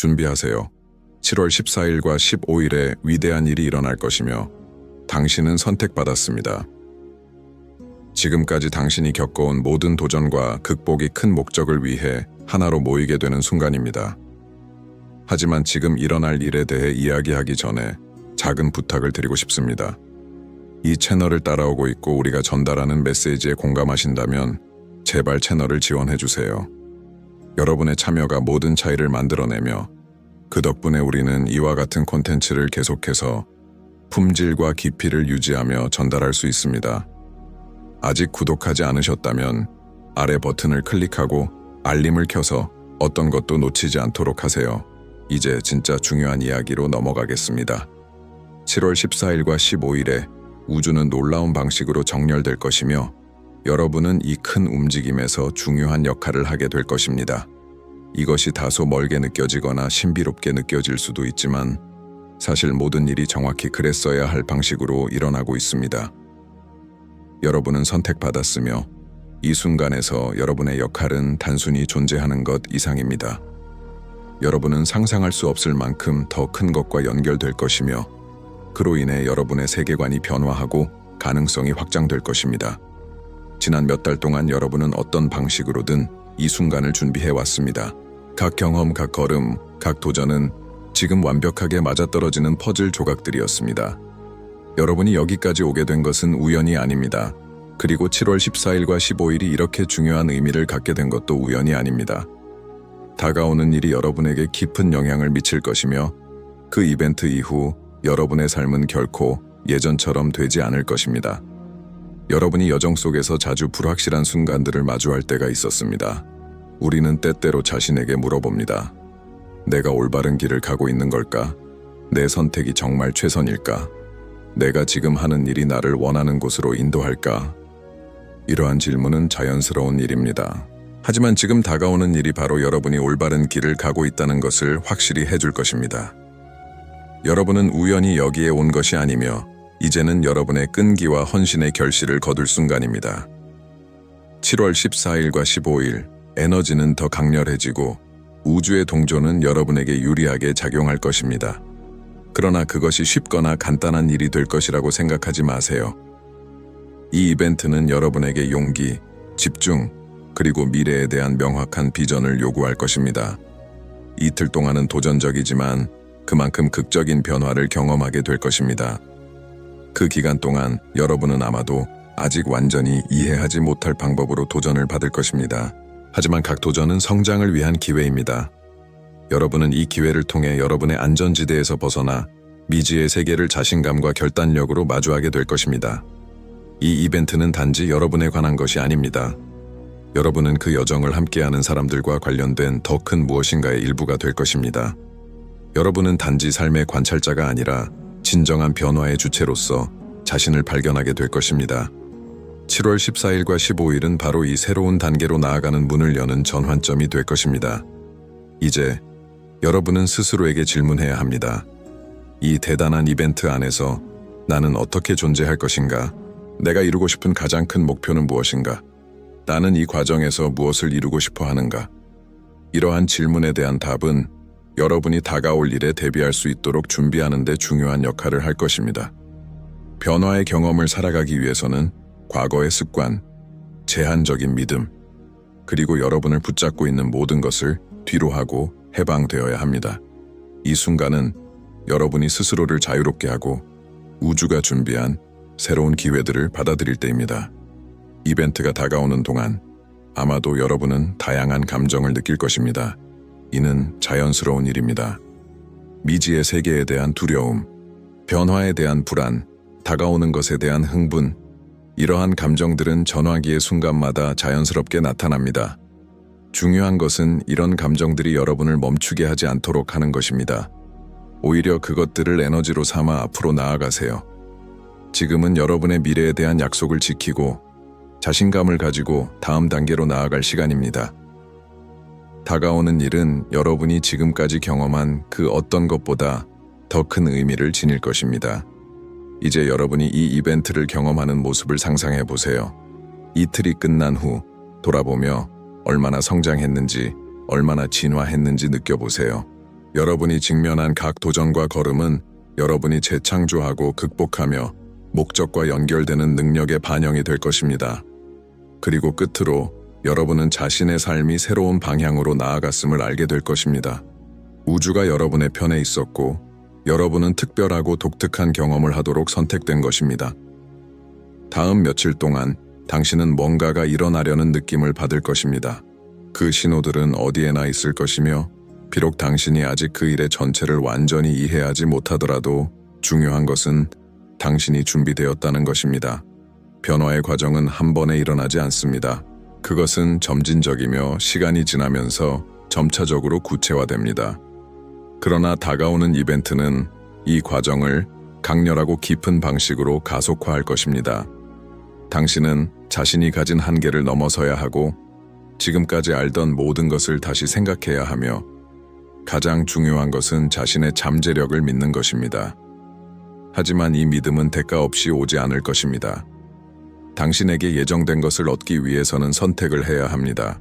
준비하세요. 7월 14일과 15일에 위대한 일이 일어날 것이며 당신은 선택받았습니다. 지금까지 당신이 겪어온 모든 도전과 극복이 큰 목적을 위해 하나로 모이게 되는 순간입니다. 하지만 지금 일어날 일에 대해 이야기하기 전에 작은 부탁을 드리고 싶습니다. 이 채널을 따라오고 있고 우리가 전달하는 메시지에 공감하신다면 제발 채널을 지원해 주세요. 여러분의 참여가 모든 차이를 만들어내며 그 덕분에 우리는 이와 같은 콘텐츠를 계속해서 품질과 깊이를 유지하며 전달할 수 있습니다. 아직 구독하지 않으셨다면 아래 버튼을 클릭하고 알림을 켜서 어떤 것도 놓치지 않도록 하세요. 이제 진짜 중요한 이야기로 넘어가겠습니다. 7월 14일과 15일에 우주는 놀라운 방식으로 정렬될 것이며 여러분은 이 큰 움직임에서 중요한 역할을 하게 될 것입니다. 이것이 다소 멀게 느껴지거나 신비롭게 느껴질 수도 있지만 사실 모든 일이 정확히 그랬어야 할 방식으로 일어나고 있습니다. 여러분은 선택받았으며 이 순간에서 여러분의 역할은 단순히 존재하는 것 이상입니다. 여러분은 상상할 수 없을 만큼 더 큰 것과 연결될 것이며 그로 인해 여러분의 세계관이 변화하고 가능성이 확장될 것입니다. 지난 몇 달 동안 여러분은 어떤 방식으로든 이 순간을 준비해 왔습니다. 각 경험, 각 걸음, 각 도전은 지금 완벽하게 맞아떨어지는 퍼즐 조각들이었습니다. 여러분이 여기까지 오게 된 것은 우연이 아닙니다. 그리고 7월 14일과 15일이 이렇게 중요한 의미를 갖게 된 것도 우연이 아닙니다. 다가오는 일이 여러분에게 깊은 영향을 미칠 것이며 그 이벤트 이후 여러분의 삶은 결코 예전처럼 되지 않을 것입니다. 여러분이 여정 속에서 자주 불확실한 순간들을 마주할 때가 있었습니다. 우리는 때때로 자신에게 물어봅니다. 내가 올바른 길을 가고 있는 걸까? 내 선택이 정말 최선일까? 내가 지금 하는 일이 나를 원하는 곳으로 인도할까? 이러한 질문은 자연스러운 일입니다. 하지만 지금 다가오는 일이 바로 여러분이 올바른 길을 가고 있다는 것을 확실히 해줄 것입니다. 여러분은 우연히 여기에 온 것이 아니며 이제는 여러분의 끈기와 헌신의 결실을 거둘 순간입니다. 7월 14일과 15일 에너지는 더 강렬해지고 우주의 동조는 여러분에게 유리하게 작용할 것입니다. 그러나 그것이 쉽거나 간단한 일이 될 것이라고 생각하지 마세요. 이 이벤트는 여러분에게 용기, 집중, 그리고 미래에 대한 명확한 비전을 요구할 것입니다. 이틀 동안은 도전적이지만 그만큼 극적인 변화를 경험하게 될 것입니다. 그 기간 동안 여러분은 아마도 아직 완전히 이해하지 못할 방법으로 도전을 받을 것입니다. 하지만 각 도전은 성장을 위한 기회입니다. 여러분은 이 기회를 통해 여러분의 안전지대에서 벗어나 미지의 세계를 자신감과 결단력으로 마주하게 될 것입니다. 이 이벤트는 단지 여러분에 관한 것이 아닙니다. 여러분은 그 여정을 함께하는 사람들과 관련된 더 큰 무엇인가의 일부가 될 것입니다. 여러분은 단지 삶의 관찰자가 아니라 진정한 변화의 주체로서 자신을 발견하게 될 것입니다. 7월 14일과 15일은 바로 이 새로운 단계로 나아가는 문을 여는 전환점이 될 것입니다. 이제 여러분은 스스로에게 질문해야 합니다. 이 대단한 이벤트 안에서 나는 어떻게 존재할 것인가? 내가 이루고 싶은 가장 큰 목표는 무엇인가? 나는 이 과정에서 무엇을 이루고 싶어 하는가? 이러한 질문에 대한 답은 여러분이 다가올 일에 대비할 수 있도록 준비하는 데 중요한 역할을 할 것입니다. 변화의 경험을 살아가기 위해서는 과거의 습관, 제한적인 믿음, 그리고 여러분을 붙잡고 있는 모든 것을 뒤로 하고 해방되어야 합니다. 이 순간은 여러분이 스스로를 자유롭게 하고 우주가 준비한 새로운 기회들을 받아들일 때입니다. 이벤트가 다가오는 동안 아마도 여러분은 다양한 감정을 느낄 것입니다. 이는 자연스러운 일입니다. 미지의 세계에 대한 두려움, 변화에 대한 불안, 다가오는 것에 대한 흥분, 이러한 감정들은 전화기의 순간마다 자연스럽게 나타납니다. 중요한 것은 이런 감정들이 여러분을 멈추게 하지 않도록 하는 것입니다. 오히려 그것들을 에너지로 삼아 앞으로 나아가세요. 지금은 여러분의 미래에 대한 약속을 지키고 자신감을 가지고 다음 단계로 나아갈 시간입니다. 다가오는 일은 여러분이 지금까지 경험한 그 어떤 것보다 더 큰 의미를 지닐 것입니다. 이제 여러분이 이 이벤트를 경험하는 모습을 상상해 보세요. 이틀이 끝난 후 돌아보며 얼마나 성장했는지, 얼마나 진화했는지 느껴보세요. 여러분이 직면한 각 도전과 걸음은 여러분이 재창조하고 극복하며 목적과 연결되는 능력의 반영이 될 것입니다. 그리고 끝으로 여러분은 자신의 삶이 새로운 방향으로 나아갔음을 알게 될 것입니다. 우주가 여러분의 편에 있었고 여러분은 특별하고 독특한 경험을 하도록 선택된 것입니다. 다음 며칠 동안 당신은 뭔가가 일어나려는 느낌을 받을 것입니다. 그 신호들은 어디에나 있을 것이며 비록 당신이 아직 그 일의 전체를 완전히 이해하지 못하더라도 중요한 것은 당신이 준비되었다는 것입니다. 변화의 과정은 한 번에 일어나지 않습니다. 그것은 점진적이며 시간이 지나면서 점차적으로 구체화됩니다. 그러나 다가오는 이벤트는 이 과정을 강렬하고 깊은 방식으로 가속화할 것입니다. 당신은 자신이 가진 한계를 넘어서야 하고 지금까지 알던 모든 것을 다시 생각해야 하며 가장 중요한 것은 자신의 잠재력을 믿는 것입니다. 하지만 이 믿음은 대가 없이 오지 않을 것입니다. 당신에게 예정된 것을 얻기 위해서는 선택을 해야 합니다.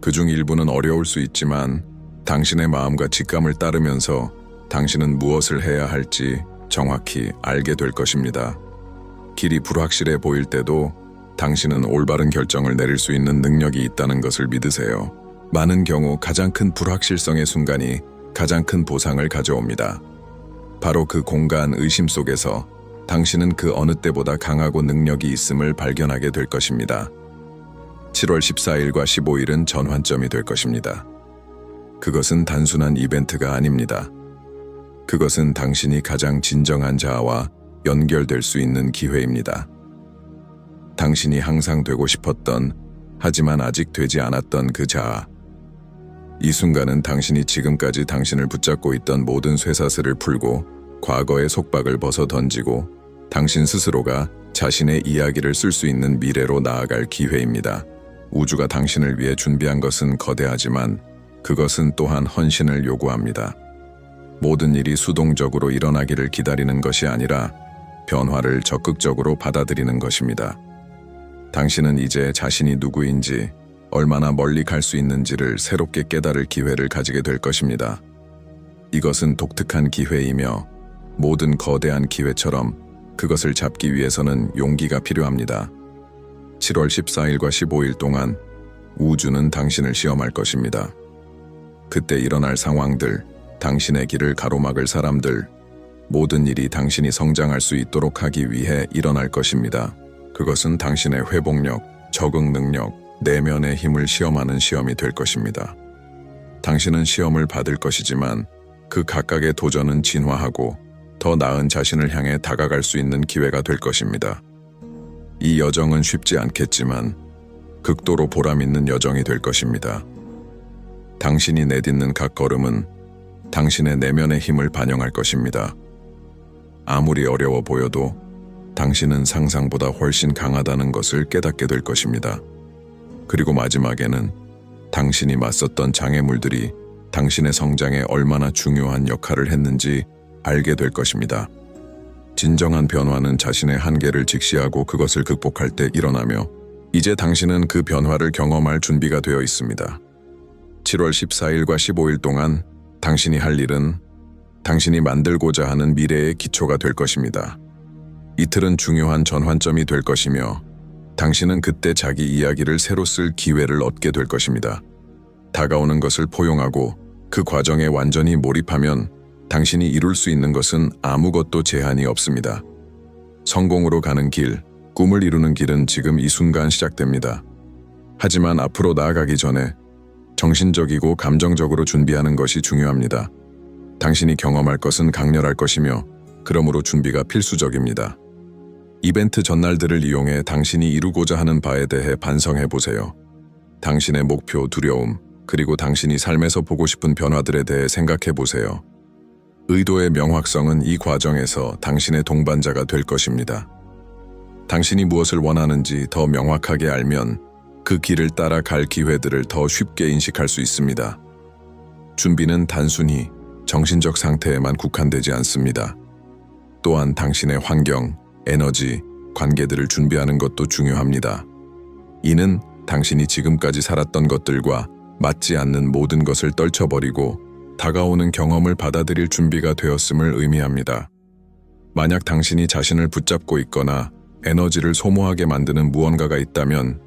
그 중 일부는 어려울 수 있지만 당신의 마음과 직감을 따르면서 당신은 무엇을 해야 할지 정확히 알게 될 것입니다. 길이 불확실해 보일 때도 당신은 올바른 결정을 내릴 수 있는 능력이 있다는 것을 믿으세요. 많은 경우 가장 큰 불확실성의 순간이 가장 큰 보상을 가져옵니다. 바로 그 공간 의심 속에서 당신은 그 어느 때보다 강하고 능력이 있음을 발견하게 될 것입니다. 7월 14일과 15일은 전환점이 될 것입니다. 그것은 단순한 이벤트가 아닙니다. 그것은 당신이 가장 진정한 자아와 연결될 수 있는 기회입니다. 당신이 항상 되고 싶었던 하지만 아직 되지 않았던 그 자아. 이 순간은 당신이 지금까지 당신을 붙잡고 있던 모든 쇠사슬을 풀고 과거의 속박을 벗어 던지고 당신 스스로가 자신의 이야기를 쓸 수 있는 미래로 나아갈 기회입니다. 우주가 당신을 위해 준비한 것은 거대하지만 그것은 또한 헌신을 요구합니다. 모든 일이 수동적으로 일어나기를 기다리는 것이 아니라 변화를 적극적으로 받아들이는 것입니다. 당신은 이제 자신이 누구인지 얼마나 멀리 갈 수 있는지를 새롭게 깨달을 기회를 가지게 될 것입니다. 이것은 독특한 기회이며 모든 거대한 기회처럼 그것을 잡기 위해서는 용기가 필요합니다. 7월 14일과 15일 동안 우주는 당신을 시험할 것입니다. 그때 일어날 상황들, 당신의 길을 가로막을 사람들, 모든 일이 당신이 성장할 수 있도록 하기 위해 일어날 것입니다. 그것은 당신의 회복력, 적응 능력, 내면의 힘을 시험하는 시험이 될 것입니다. 당신은 시험을 받을 것이지만 그 각각의 도전은 진화하고 더 나은 자신을 향해 다가갈 수 있는 기회가 될 것입니다. 이 여정은 쉽지 않겠지만 극도로 보람 있는 여정이 될 것입니다. 당신이 내딛는 각 걸음은 당신의 내면의 힘을 반영할 것입니다. 아무리 어려워 보여도 당신은 상상보다 훨씬 강하다는 것을 깨닫게 될 것입니다. 그리고 마지막에는 당신이 맞섰던 장애물들이 당신의 성장에 얼마나 중요한 역할을 했는지 알게 될 것입니다. 진정한 변화는 자신의 한계를 직시하고 그것을 극복할 때 일어나며 이제 당신은 그 변화를 경험할 준비가 되어 있습니다. 7월 14일과 15일 동안 당신이 할 일은 당신이 만들고자 하는 미래의 기초가 될 것입니다. 이틀은 중요한 전환점이 될 것이며 당신은 그때 자기 이야기를 새로 쓸 기회를 얻게 될 것입니다. 다가오는 것을 포용하고 그 과정에 완전히 몰입하면 당신이 이룰 수 있는 것은 아무것도 제한이 없습니다. 성공으로 가는 길, 꿈을 이루는 길은 지금 이 순간 시작됩니다. 하지만 앞으로 나아가기 전에 정신적이고 감정적으로 준비하는 것이 중요합니다. 당신이 경험할 것은 강렬할 것이며 그러므로 준비가 필수적입니다. 이벤트 전날들을 이용해 당신이 이루고자 하는 바에 대해 반성해 보세요. 당신의 목표, 두려움, 그리고 당신이 삶에서 보고 싶은 변화들에 대해 생각해 보세요. 의도의 명확성은 이 과정에서 당신의 동반자가 될 것입니다. 당신이 무엇을 원하는지 더 명확하게 알면 그 길을 따라 갈 기회들을 더 쉽게 인식할 수 있습니다. 준비는 단순히 정신적 상태에만 국한되지 않습니다. 또한 당신의 환경, 에너지, 관계들을 준비하는 것도 중요합니다. 이는 당신이 지금까지 살았던 것들과 맞지 않는 모든 것을 떨쳐버리고 다가오는 경험을 받아들일 준비가 되었음을 의미합니다. 만약 당신이 자신을 붙잡고 있거나 에너지를 소모하게 만드는 무언가가 있다면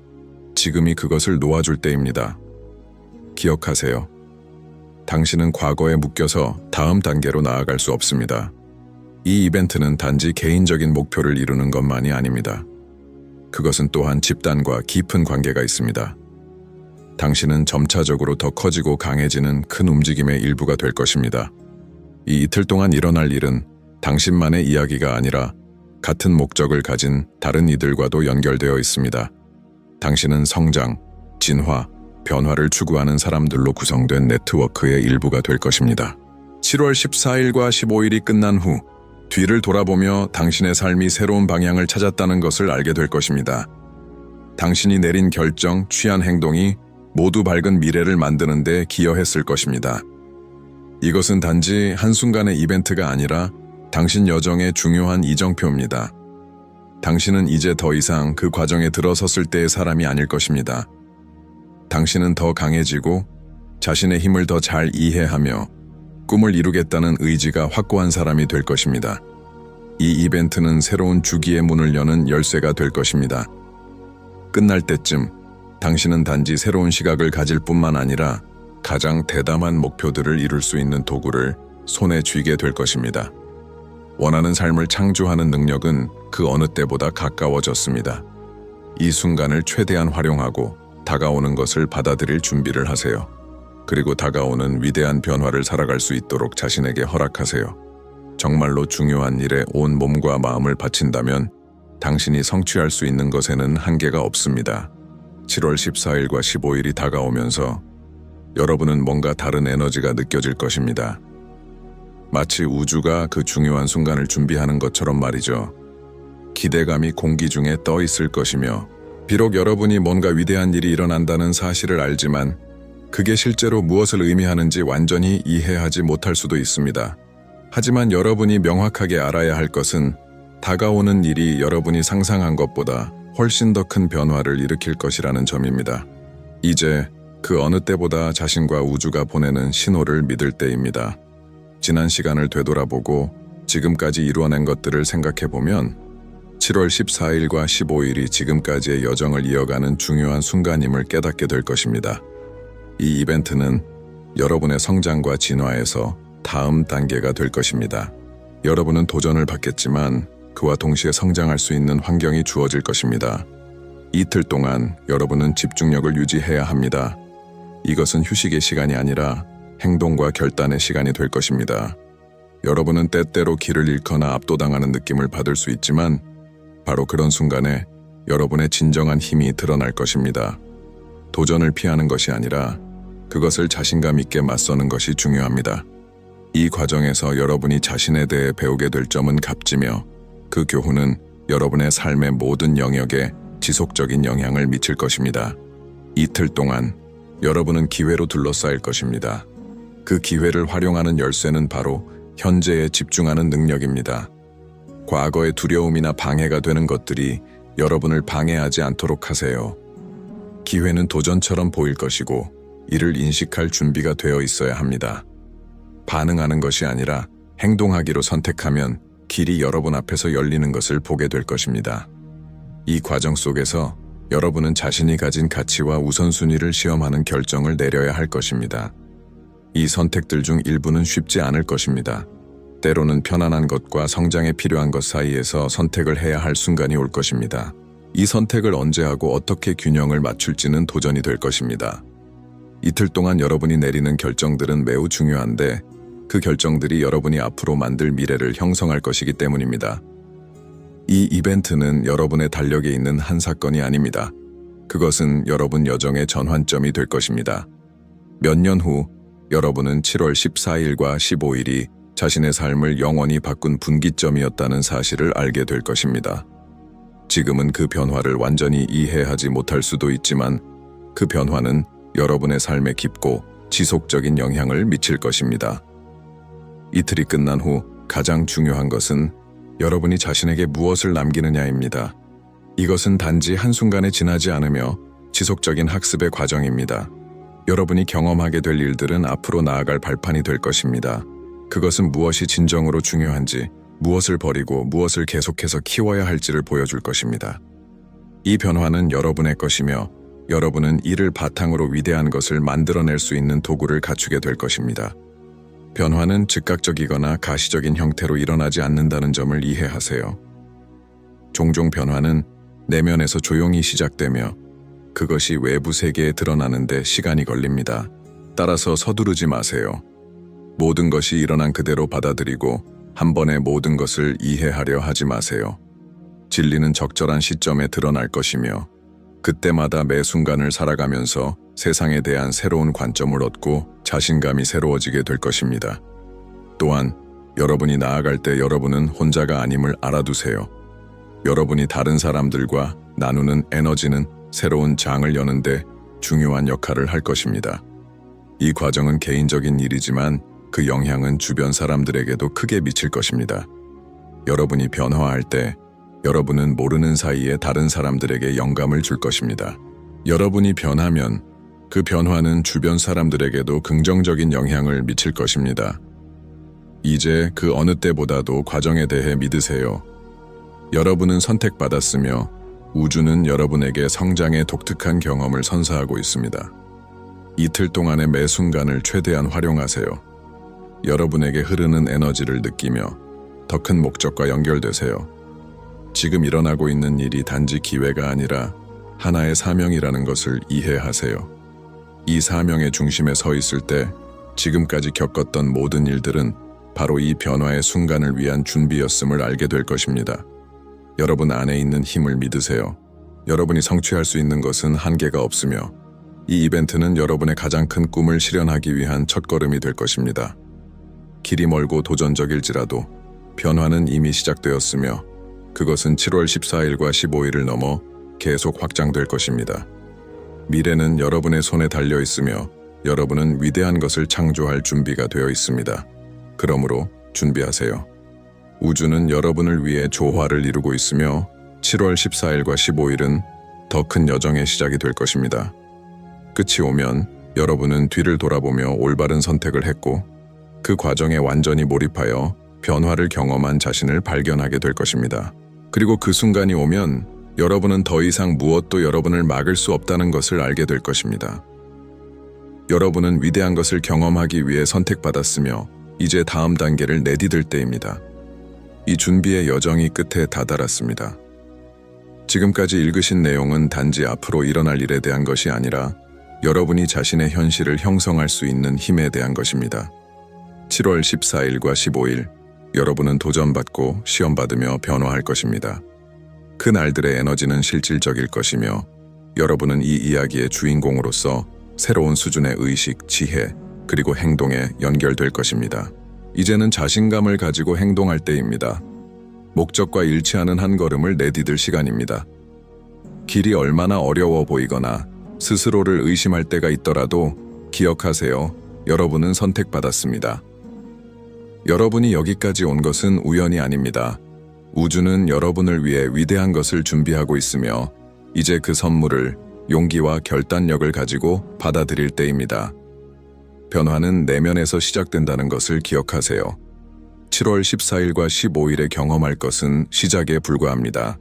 지금이 그것을 놓아줄 때입니다. 기억하세요. 당신은 과거에 묶여서 다음 단계로 나아갈 수 없습니다. 이 이벤트는 단지 개인적인 목표를 이루는 것만이 아닙니다. 그것은 또한 집단과 깊은 관계가 있습니다. 당신은 점차적으로 더 커지고 강해지는 큰 움직임의 일부가 될 것입니다. 이 이틀 동안 일어날 일은 당신만의 이야기가 아니라 같은 목적을 가진 다른 이들과도 연결되어 있습니다. 당신은 성장, 진화, 변화를 추구하는 사람들로 구성된 네트워크의 일부가 될 것입니다. 7월 14일과 15일이 끝난 후 뒤를 돌아보며 당신의 삶이 새로운 방향을 찾았다는 것을 알게 될 것입니다. 당신이 내린 결정, 취한 행동이 모두 밝은 미래를 만드는 데 기여했을 것입니다. 이것은 단지 한순간의 이벤트가 아니라 당신 여정의 중요한 이정표입니다. 당신은 이제 더 이상 그 과정에 들어섰을 때의 사람이 아닐 것입니다. 당신은 더 강해지고 자신의 힘을 더 잘 이해하며 꿈을 이루겠다는 의지가 확고한 사람이 될 것입니다. 이 이벤트는 새로운 주기의 문을 여는 열쇠가 될 것입니다. 끝날 때쯤 당신은 단지 새로운 시각을 가질 뿐만 아니라 가장 대담한 목표들을 이룰 수 있는 도구를 손에 쥐게 될 것입니다. 원하는 삶을 창조하는 능력은 그 어느 때보다 가까워졌습니다. 이 순간을 최대한 활용하고 다가오는 것을 받아들일 준비를 하세요. 그리고 다가오는 위대한 변화를 살아갈 수 있도록 자신에게 허락하세요. 정말로 중요한 일에 온 몸과 마음을 바친다면 당신이 성취할 수 있는 것에는 한계가 없습니다. 7월 14일과 15일이 다가오면서 여러분은 뭔가 다른 에너지가 느껴질 것입니다. 마치 우주가 그 중요한 순간을 준비하는 것처럼 말이죠. 기대감이 공기 중에 떠 있을 것이며, 비록 여러분이 뭔가 위대한 일이 일어난다는 사실을 알지만, 그게 실제로 무엇을 의미하는지 완전히 이해하지 못할 수도 있습니다. 하지만 여러분이 명확하게 알아야 할 것은 다가오는 일이 여러분이 상상한 것보다 훨씬 더 큰 변화를 일으킬 것이라는 점입니다. 이제 그 어느 때보다 자신과 우주가 보내는 신호를 믿을 때입니다. 지난 시간을 되돌아보고 지금까지 이루어낸 것들을 생각해보면 7월 14일과 15일이 지금까지의 여정을 이어가는 중요한 순간임을 깨닫게 될 것입니다. 이 이벤트는 여러분의 성장과 진화에서 다음 단계가 될 것입니다. 여러분은 도전을 받겠지만 그와 동시에 성장할 수 있는 환경이 주어질 것입니다. 이틀 동안 여러분은 집중력을 유지해야 합니다. 이것은 휴식의 시간이 아니라 행동과 결단의 시간이 될 것입니다. 여러분은 때때로 길을 잃거나 압도당하는 느낌을 받을 수 있지만 바로 그런 순간에 여러분의 진정한 힘이 드러날 것입니다. 도전을 피하는 것이 아니라 그것을 자신감 있게 맞서는 것이 중요합니다. 이 과정에서 여러분이 자신에 대해 배우게 될 점은 값지며 그 교훈은 여러분의 삶의 모든 영역에 지속적인 영향을 미칠 것입니다. 이틀 동안 여러분은 기회로 둘러싸일 것입니다. 그 기회를 활용하는 열쇠는 바로 현재에 집중하는 능력입니다. 과거의 두려움이나 방해가 되는 것들이 여러분을 방해하지 않도록 하세요. 기회는 도전처럼 보일 것이고 이를 인식할 준비가 되어 있어야 합니다. 반응하는 것이 아니라 행동하기로 선택하면 길이 여러분 앞에서 열리는 것을 보게 될 것입니다. 이 과정 속에서 여러분은 자신이 가진 가치와 우선순위를 시험하는 결정을 내려야 할 것입니다. 이 선택들 중 일부는 쉽지 않을 것입니다. 때로는 편안한 것과 성장에 필요한 것 사이에서 선택을 해야 할 순간이 올 것입니다. 이 선택을 언제 하고 어떻게 균형을 맞출지는 도전이 될 것입니다. 이틀 동안 여러분이 내리는 결정들은 매우 중요한데 그 결정들이 여러분이 앞으로 만들 미래를 형성할 것이기 때문입니다. 이 이벤트는 여러분의 달력에 있는 한 사건이 아닙니다. 그것은 여러분 여정의 전환점이 될 것입니다. 몇 년 후 여러분은 7월 14일과 15일이 자신의 삶을 영원히 바꾼 분기점이었다는 사실을 알게 될 것입니다. 지금은 그 변화를 완전히 이해하지 못할 수도 있지만 그 변화는 여러분의 삶에 깊고 지속적인 영향을 미칠 것입니다. 이틀이 끝난 후 가장 중요한 것은 여러분이 자신에게 무엇을 남기느냐입니다. 이것은 단지 한순간에 지나지 않으며 지속적인 학습의 과정입니다. 여러분이 경험하게 될 일들은 앞으로 나아갈 발판이 될 것입니다. 그것은 무엇이 진정으로 중요한지, 무엇을 버리고 무엇을 계속해서 키워야 할지를 보여줄 것입니다. 이 변화는 여러분의 것이며 여러분은 이를 바탕으로 위대한 것을 만들어낼 수 있는 도구를 갖추게 될 것입니다. 변화는 즉각적이거나 가시적인 형태로 일어나지 않는다는 점을 이해하세요. 종종 변화는 내면에서 조용히 시작되며 그것이 외부 세계에 드러나는데 시간이 걸립니다. 따라서 서두르지 마세요. 모든 것이 일어난 그대로 받아들이고 한 번에 모든 것을 이해하려 하지 마세요. 진리는 적절한 시점에 드러날 것이며 그때마다 매 순간을 살아가면서 세상에 대한 새로운 관점을 얻고 자신감이 새로워지게 될 것입니다. 또한 여러분이 나아갈 때 여러분은 혼자가 아님을 알아두세요. 여러분이 다른 사람들과 나누는 에너지는 새로운 장을 여는데 중요한 역할을 할 것입니다. 이 과정은 개인적인 일이지만 그 영향은 주변 사람들에게도 크게 미칠 것입니다. 여러분이 변화할 때 여러분은 모르는 사이에 다른 사람들에게 영감을 줄 것입니다. 여러분이 변하면 그 변화는 주변 사람들에게도 긍정적인 영향을 미칠 것입니다. 이제 그 어느 때보다도 과정에 대해 믿으세요. 여러분은 선택받았으며 우주는 여러분에게 성장의 독특한 경험을 선사하고 있습니다. 이틀 동안의 매 순간을 최대한 활용하세요. 여러분에게 흐르는 에너지를 느끼며 더 큰 목적과 연결되세요. 지금 일어나고 있는 일이 단지 기회가 아니라 하나의 사명이라는 것을 이해하세요. 이 사명의 중심에 서 있을 때 지금까지 겪었던 모든 일들은 바로 이 변화의 순간을 위한 준비였음을 알게 될 것입니다. 여러분 안에 있는 힘을 믿으세요. 여러분이 성취할 수 있는 것은 한계가 없으며 이 이벤트는 여러분의 가장 큰 꿈을 실현하기 위한 첫걸음이 될 것입니다. 길이 멀고 도전적일지라도 변화는 이미 시작되었으며 그것은 7월 14일과 15일을 넘어 계속 확장될 것입니다. 미래는 여러분의 손에 달려 있으며 여러분은 위대한 것을 창조할 준비가 되어 있습니다. 그러므로 준비하세요. 우주는 여러분을 위해 조화를 이루고 있으며 7월 14일과 15일은 더 큰 여정의 시작이 될 것입니다. 끝이 오면 여러분은 뒤를 돌아보며 올바른 선택을 했고 그 과정에 완전히 몰입하여 변화를 경험한 자신을 발견하게 될 것입니다. 그리고 그 순간이 오면 여러분은 더 이상 무엇도 여러분을 막을 수 없다는 것을 알게 될 것입니다. 여러분은 위대한 것을 경험하기 위해 선택받았으며 이제 다음 단계를 내디딜 때입니다. 이 준비의 여정이 끝에 다다랐습니다. 지금까지 읽으신 내용은 단지 앞으로 일어날 일에 대한 것이 아니라 여러분이 자신의 현실을 형성할 수 있는 힘에 대한 것입니다. 7월 14일과 15일, 여러분은 도전받고 시험받으며 변화할 것입니다. 그 날들의 에너지는 실질적일 것이며 여러분은 이 이야기의 주인공으로서 새로운 수준의 의식, 지혜, 그리고 행동에 연결될 것입니다. 이제는 자신감을 가지고 행동할 때입니다. 목적과 일치하는 한 걸음을 내디딜 시간입니다. 길이 얼마나 어려워 보이거나 스스로를 의심할 때가 있더라도 기억하세요. 여러분은 선택받았습니다. 여러분이 여기까지 온 것은 우연이 아닙니다. 우주는 여러분을 위해 위대한 것을 준비하고 있으며 이제 그 선물을 용기와 결단력을 가지고 받아들일 때입니다. 변화는 내면에서 시작된다는 것을 기억하세요. 7월 14일과 15일에 경험할 것은 시작에 불과합니다.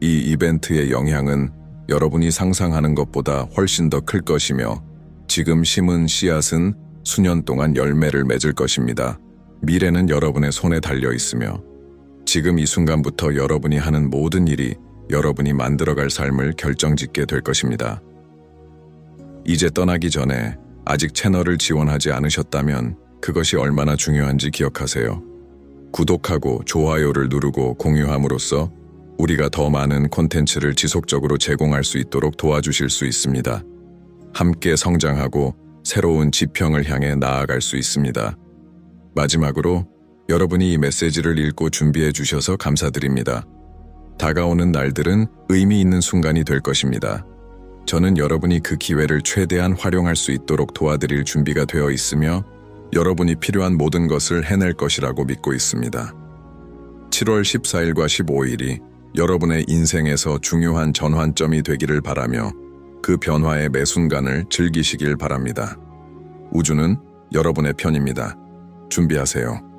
이 이벤트의 영향은 여러분이 상상하는 것보다 훨씬 더 클 것이며 지금 심은 씨앗은 수년 동안 열매를 맺을 것입니다. 미래는 여러분의 손에 달려 있으며 지금 이 순간부터 여러분이 하는 모든 일이 여러분이 만들어갈 삶을 결정짓게 될 것입니다. 이제 떠나기 전에 아직 채널을 지원하지 않으셨다면 그것이 얼마나 중요한지 기억하세요. 구독하고 좋아요를 누르고 공유함으로써 우리가 더 많은 콘텐츠를 지속적으로 제공할 수 있도록 도와주실 수 있습니다. 함께 성장하고 새로운 지평을 향해 나아갈 수 있습니다. 마지막으로 여러분이 이 메시지를 읽고 준비해 주셔서 감사드립니다. 다가오는 날들은 의미 있는 순간이 될 것입니다. 저는 여러분이 그 기회를 최대한 활용할 수 있도록 도와드릴 준비가 되어 있으며 여러분이 필요한 모든 것을 해낼 것이라고 믿고 있습니다. 7월 14일과 15일이 여러분의 인생에서 중요한 전환점이 되기를 바라며 그 변화의 매 순간을 즐기시길 바랍니다. 우주는 여러분의 편입니다. 준비하세요.